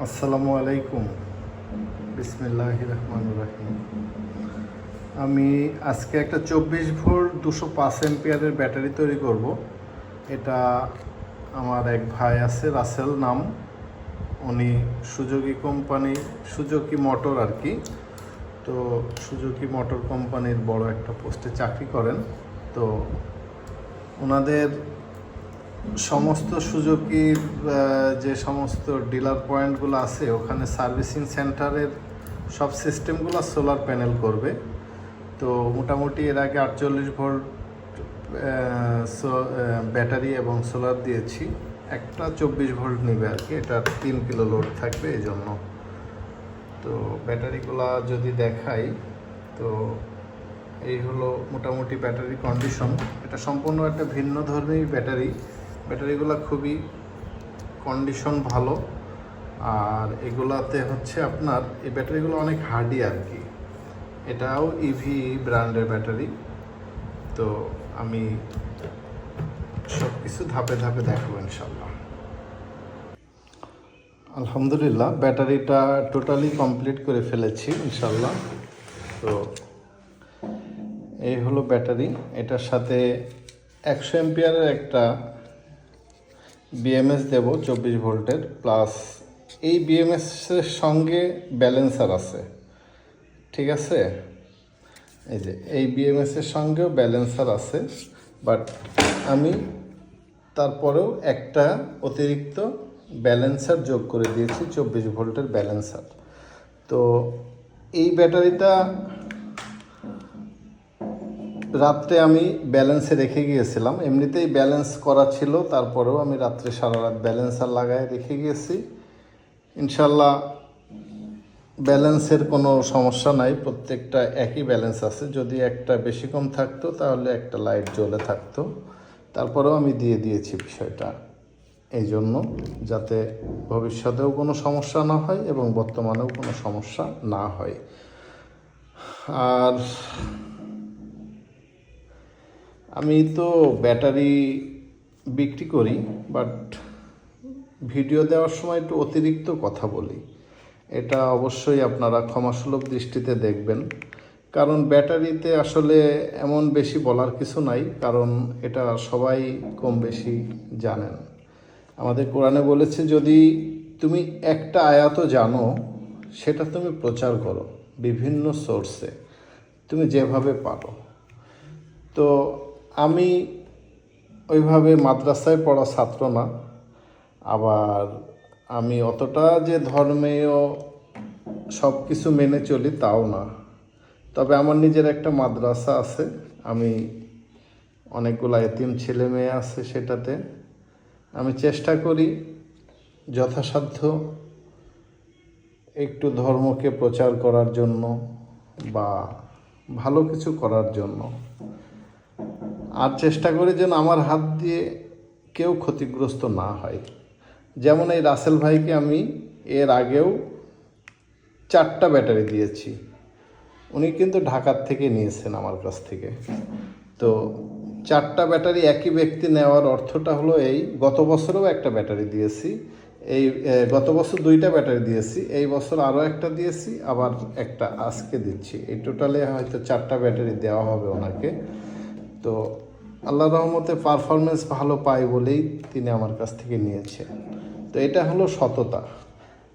আসসালামু আলাইকুম। বিসমিল্লাহ রহমান রাহিম। আমি আজকে একটা চব্বিশ ভোল্ট দুশো পাঁচ এম্পিয়ারের ব্যাটারি তৈরি করব। এটা আমার এক ভাই আছে, রাসেল নাম। উনি সুজুকি কোম্পানি সুজুকি মোটর আর কি। তো সুজুকি মোটর কোম্পানির বড় একটা পোস্টে চাকরি করেন। তো ওনাদের সমস্ত সুযোগীর যে সমস্ত ডিলার পয়েন্টগুলো আছে, ওখানে সার্ভিসিং সেন্টারের সব সিস্টেমগুলো সোলার প্যানেল করবে। তো মোটামুটি এর আগে আটচল্লিশ ভোল্ট ব্যাটারি এবং সোলার দিয়েছি। একটা চব্বিশ ভোল্ট নেবে আর কি এটা তিন কিলো লোড থাকবে এই জন্য তো ব্যাটারিগুলা যদি দেখাই, তো এই হলো মোটামুটি ব্যাটারি কন্ডিশন এটা সম্পূর্ণ একটা ভিন্ন ধর্মী ব্যাটারি ব্যাটারিগুলো খুবই কন্ডিশন ভালো। আর এগুলাতে হচ্ছে আপনার, এই ব্যাটারিগুলো অনেক হার্ডি আর কি। এটাও ইভি ব্র্যান্ডের ব্যাটারি। তো আমি সব কিছু ধাপে ধাপে দেখাবো ইনশাল্লাহ আলহামদুলিল্লাহ, ব্যাটারিটা টোটালি কমপ্লিট করে ফেলেছি ইনশাল্লাহ তো এই হলো ব্যাটারি। এটার সাথে একশো এম্পিয়ারের একটা বিএমএস দেব চব্বিশ ভোল্টের প্লাস এই বিএমএসের সঙ্গে ব্যালেন্সার আছে। ঠিক আছে? এই যে, এই বিএমএসের সঙ্গেও ব্যালেন্সার আছে বাট আমি তারপরেও একটা অতিরিক্ত ব্যালেন্সার যোগ করে দিয়েছি, চব্বিশ ভোল্টের ব্যালেন্সার তো এই ব্যাটারিটা রাত্রে আমি ব্যালেন্সে রেখে গিয়েছিলাম। এমনিতেই ব্যালেন্স করা ছিল, তারপরেও আমি রাত্রে সারা রাত ব্যালেন্সার লাগায় রেখে গিয়েছি। ইনশাল্লাহ ব্যালেন্সের কোনো সমস্যা নাই, প্রত্যেকটা একই ব্যালেন্স আছে। যদি একটা বেশি কম থাকতো, তাহলে একটা লাইট জ্বলে থাকতো। তারপরেও আমি দিয়ে দিয়েছি বিষয়টা। এই জন্য যাতে ভবিষ্যতেও কোনো সমস্যা না হয় এবং বর্তমানেও কোনো সমস্যা না হয়। আর আমি তো ব্যাটারি বিক্রি করি বাট ভিডিও দেওয়ার সময় একটু অতিরিক্ত কথা বলি। এটা অবশ্যই আপনারা ক্ষমাসুলভ দৃষ্টিতে দেখবেন। কারণ ব্যাটারিতে আসলে এমন বেশি বলার কিছু নাই, কারণ এটা সবাই কম বেশি জানেন। আমাদের কোরআনে বলেছে, যদি তুমি একটা আয়াত জানো, সেটা তুমি প্রচার করো বিভিন্ন সোর্সে তুমি যেভাবে পারো। তো আমি ওইভাবে মাদ্রাসায় পড়া ছাত্র না, আবার আমি অতটা যে ধর্মেও সব কিছু মেনে চলি তাও না। তবে আমার নিজের একটা মাদ্রাসা আছে, আমি অনেকগুলো এতিম ছেলে মেয়ে আছে সেটাতে। আমি চেষ্টা করি যথাসাধ্য একটু ধর্মকে প্রচার করার জন্য বা ভালো কিছু করার জন্য। আর চেষ্টা করি যেন আমার হাত দিয়ে কেউ ক্ষতিগ্রস্ত না হয়। যেমন এই রাসেল ভাইকে আমি এর আগেও চারটা ব্যাটারি দিয়েছি। উনি কিন্তু ঢাকার থেকে নিয়েছেন আমার কাছ থেকে। তো চারটা ব্যাটারি একই ব্যক্তি নেওয়ার অর্থটা হলো এই, গত বছরেও একটা ব্যাটারি দিয়েছি, এই গত বছর দুইটা ব্যাটারি দিয়েছি, এই বছর আরও একটা দিয়েছি, আবার একটা আজকে দিচ্ছি। এই টোটালে হয়তো চারটা ব্যাটারি দেওয়া হবে ওনাকে। তো আল্লাহ রহমতে পারফরমেন্স ভালো পাই বলেই তিনি আমার কাছ থেকে নিয়েছেন। তো এটা হলো সততা।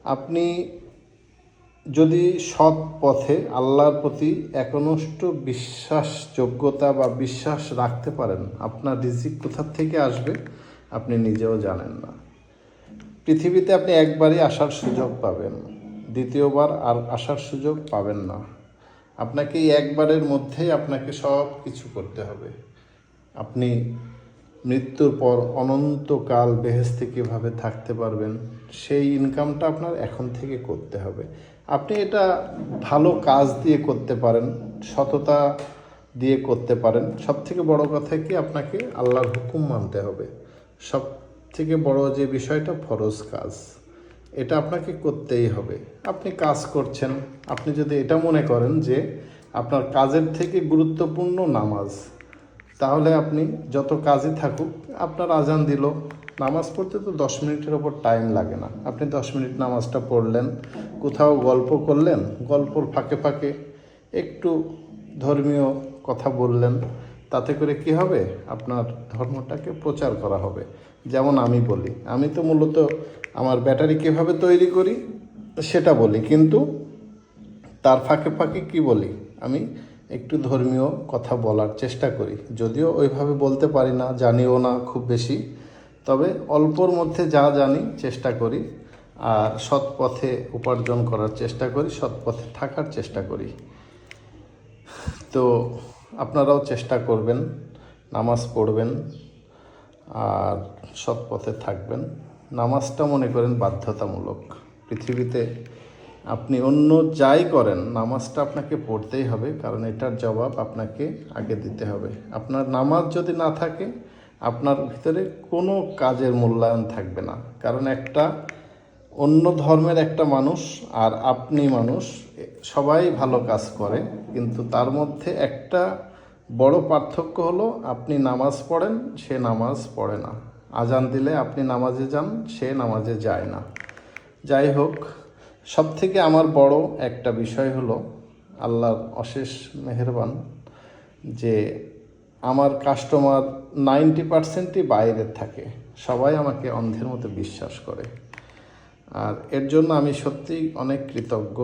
আপনি যদি সৎ পথে আল্লাহর প্রতি একনষ্ট বিশ্বাসযোগ্যতা বা বিশ্বাস রাখতে পারেন, আপনার রিজিক কোথার থেকে আসবে আপনি নিজেও জানেন না। পৃথিবীতে আপনি একবারই আসার সুযোগ পাবেন, দ্বিতীয়বার আর আসার সুযোগ পাবেন না। আপনাকে একবারের মধ্যেই আপনাকে সব কিছু করতে হবে। আপনি মৃত্যুর পর অনন্তকাল বেহেস্তে কীভাবে থাকতে পারবেন, সেই ইনকামটা আপনার এখন থেকে করতে হবে। আপনি এটা ভালো কাজ দিয়ে করতে পারেন, সততা দিয়ে করতে পারেন। সব থেকে বড় কথা কি, আপনাকে আল্লাহর হুকুম মানতে হবে। সব থেকে বড় যে বিষয়টা, ফরজ কাজ। এটা আপনাকে করতেই হবে। আপনি কাজ করছেন, আপনি যদি এটা মনে করেন যে আপনার কাজের থেকে গুরুত্বপূর্ণ নামাজ, তাহলে আপনি যত কাজে থাকুক, আপনার আজান দিল, নামাজ পড়তে তো দশ মিনিটের ওপর টাইম লাগে না। আপনি দশ মিনিট নামাজটা পড়লেন, কোথাও গল্প করলেন, গল্পর ফাঁকে ফাঁকে একটু ধর্মীয় কথা বললেন তাতে করে কি হবে? আপনার ধর্মটাকে প্রচার করা হবে। যেমন আমি বলি, আমি তো মূলত আমার ব্যাটারি কীভাবে তৈরি করি সেটা বলি, কিন্তু তার ফাঁকে ফাঁকে কি বলি? আমি একটু ধর্মীয় কথা বলার চেষ্টা করি। যদিও ওইভাবে বলতে পারি না, জানিও না খুব বেশি। তবে অল্পর মধ্যে যা জানি চেষ্টা করি আর সৎ পথে উপার্জন করার চেষ্টা করি সৎ পথে থাকার চেষ্টা করি। তো আপনারাও চেষ্টা করবেন, নামাজ পড়বেন, আর সৎ পথে থাকবেন। নামাজটা মনে করেন বাধ্যতামূলক। পৃথিবীতে আপনি অন্য যাই করেন, নামাজটা আপনাকে পড়তেই হবে, কারণ এটার জবাব আপনাকে আগে দিতে হবে। আপনার নামাজ যদি না থাকে, আপনার ভিতরে কোনো কাজের মূল্যায়ন থাকবে না। কারণ একটা অন্য ধর্মের একটা মানুষ আর আপনি মানুষ সবাই ভালো কাজ করে, কিন্তু তার মধ্যে একটা বড় পার্থক্য হলো আপনি নামাজ পড়েন, সে নামাজ পড়ে না। আজান দিলে আপনি নামাজে যান, সে নামাজে যায় না। যাই হোক সব থেকে আমার বড় একটা বিষয় হলো আল্লাহর অশেষ মেহেরবান যে আমার কাস্টমার নাইনটি পার্সেন্টই বাইরের থাকে। সবাই আমাকে অন্ধের মতো বিশ্বাস করে। আর এর জন্য আমি সত্যিই অনেক কৃতজ্ঞ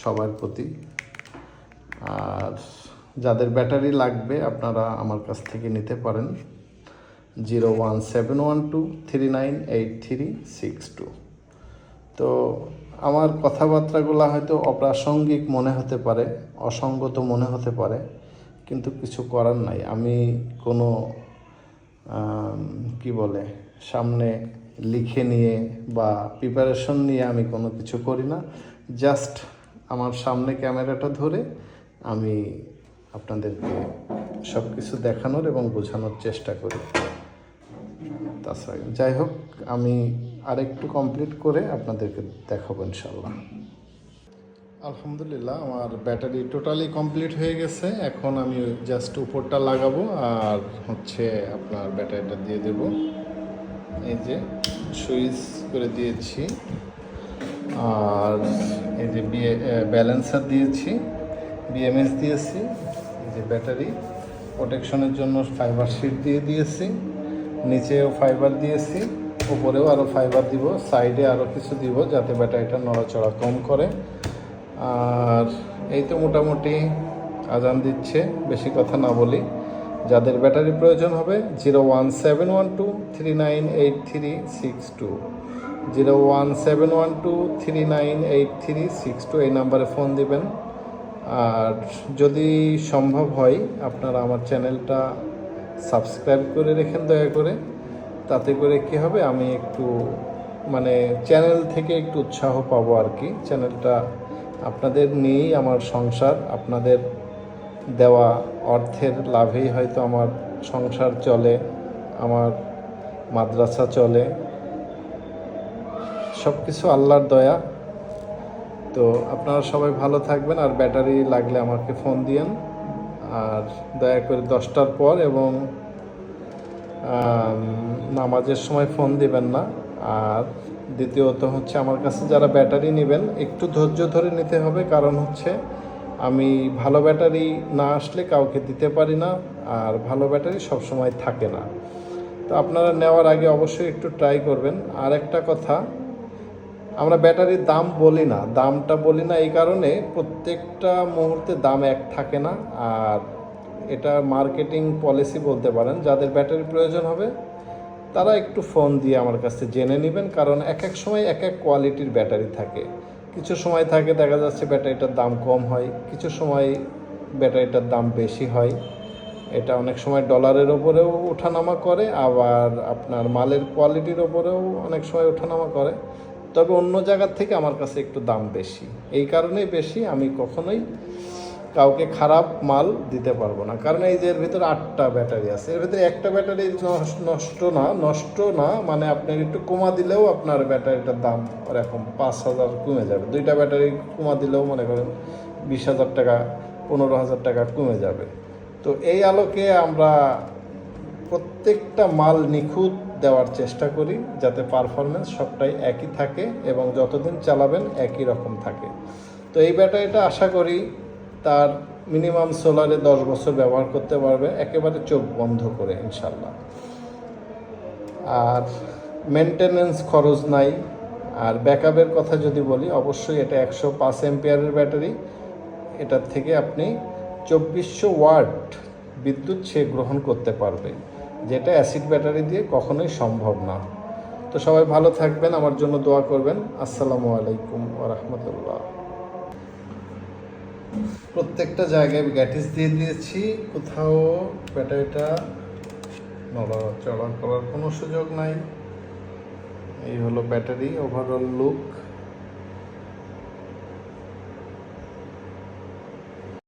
সবার প্রতি। আর যাদের ব্যাটারি লাগবে আপনারা আমার কাছ থেকে নিতে পারেন। Zero one seven one two three nine eight three six two. তো আমার কথাবার্তাগুলো হয়তো অপ্রাসঙ্গিক মনে হতে পারে, অসঙ্গত মনে হতে পারে, কিন্তু কিছু করার নাই। আমি কোনো কি বলে, সামনে লিখে নিয়ে বা প্রিপারেশন নিয়ে আমি কোনো কিছু করি না। জাস্ট আমার সামনে ক্যামেরাটা ধরে আমি আপনাদেরকে সব কিছু দেখানোর এবং বোঝানোর চেষ্টা করি। তাছাড়া যাই হোক, আমি আরেকটু কমপ্লিট করে আপনাদেরকে দেখাবো ইনশাল্লাহ আলহামদুলিল্লাহ, আমার ব্যাটারি টোটালি কমপ্লিট হয়ে গেছে। এখন আমি জাস্ট উপরটা লাগাবো আর হচ্ছে আপনার ব্যাটারিটা দিয়ে দেব। এই যে সুইচ করে দিয়েছি আর এই যে বিএ ব্যালেন্সার দিয়েছি বিএমএস দিয়েছি, এই যে ব্যাটারি প্রোটেকশনের জন্য ফাইবার শিট দিয়ে দিয়েছি, নিচেও ফাইবার দিয়েছি, উপরেও আরও ফাইবার দিব সাইডে আরও কিছু দিব যাতে ব্যাটারিটা নড়াচড়া কম করে। আর এই তো মোটামুটি আজান দিচ্ছে, বেশি কথা না বলি। যাদের ব্যাটারি প্রয়োজন হবে zero one seven one two three nine eight three six two. Zero one seven one two three nine eight three six two এই নাম্বারে ফোন দিবেন। আর যদি সম্ভব হয়, আপনারা আমার চ্যানেলটা সাবস্ক্রাইব করে রেখেন দয়া করে। তাতে করে কি হবে, আমি একটু মানে চ্যানেল থেকে একটু উৎসাহ পাবো আর কি। চ্যানেলটা আপনাদের নিয়েই আমার সংসার, আপনাদের দেওয়া অর্থের লাভেই হয়তো আমার সংসার চলে, আমার মাদ্রাসা চলে। সব কিছু আল্লাহর দয়া। তো আপনারা সবাই ভালো থাকবেন আর ব্যাটারি লাগলে আমাকে ফোন দিয়েন। আর দয়া করে দশটার পর এবং নামাজের সময় ফোন দিবেন না। আর দ্বিতীয়ত হচ্ছে আমার কাছে যারা ব্যাটারি নেবেন, একটু ধৈর্য ধরে নিতে হবে। কারণ হচ্ছে আমি ভালো ব্যাটারি না আসলে কাউকে দিতে পারি না, আর ভালো ব্যাটারি সব সময় থাকে না। তো আপনারা নেওয়ার আগে অবশ্যই একটু ট্রাই করবেন। আর একটা কথা, আমরা ব্যাটারির দাম বলি না। দামটা বলি না এই কারণে প্রত্যেকটা মুহূর্তে দাম এক থাকে না, আর এটা মার্কেটিং পলিসি বলতে পারেন। যাদের ব্যাটারি প্রয়োজন হবে, তারা একটু ফোন দিয়ে আমার কাছে জেনে নেবেন, কারণ এক এক সময় এক এক কোয়ালিটির ব্যাটারি থাকে। কিছু সময় থাকে, দেখা যাচ্ছে ব্যাটারিটার দাম কম হয়। কিছু সময় ব্যাটারিটার দাম বেশি হয়। এটা অনেক সময় ডলারের ওপরেও ওঠানামা করে, আবার আপনার মালের কোয়ালিটির ওপরেও অনেক সময় ওঠানামা করে। তবে অন্য জায়গার থেকে আমার কাছে একটু দাম বেশি। এই কারণেই বেশি। আমি কখনোই কাউকে খারাপ মাল দিতে পারব না। কারণ এই যে এর ভিতরে আটটা ব্যাটারি আছে। এর ভিতরে একটা ব্যাটারি নষ্ট- না, নষ্ট না মানে আপনার একটু কমা দিলেও আপনার ব্যাটারিটার দাম এরকম পাঁচ হাজার কমে যাবে। দুইটা ব্যাটারি কমা দিলেও মনে করেন বিশ হাজার টাকা, পনেরো হাজার টাকা কমে যাবে। তো এই আলোকে আমরা প্রত্যেকটা মাল নিখুঁত দেওয়ার চেষ্টা করি, যাতে পারফরমেন্স সবটাই একই থাকে এবং যতদিন চালাবেন একই রকম থাকে। তো এই ব্যাটারিটা আশা করি তার মিনিমাম সোলারে দশ বছর ব্যবহার করতে পারবে, একেবারে চোখ বন্ধ করে ইনশাল্লাহ আর মেনটেনেন্স খরচ নাই। আর ব্যাকআপের কথা যদি বলি, অবশ্যই এটা একশো পাঁচ এম্পিয়ারের ব্যাটারি। এটার থেকে আপনি চব্বিশশো ওয়াট বিদ্যুৎ সে গ্রহণ করতে পারবে, যেটা অ্যাসিড ব্যাটারি দিয়ে কখনোই সম্ভব না। তো সবাই ভালো থাকবেন, আমার জন্য দোয়া করবেন। আসসালামু আলাইকুম রহমতুল্লাহ। প্রত্যেকটা জায়গায় গ্যাটিস দিয়ে দিয়েছি। কোথাও ব্যাটারিটা নড়া নড়াচড়া করার কোনো সুযোগ নাই। এই হলো ব্যাটারি ওভারঅল লুক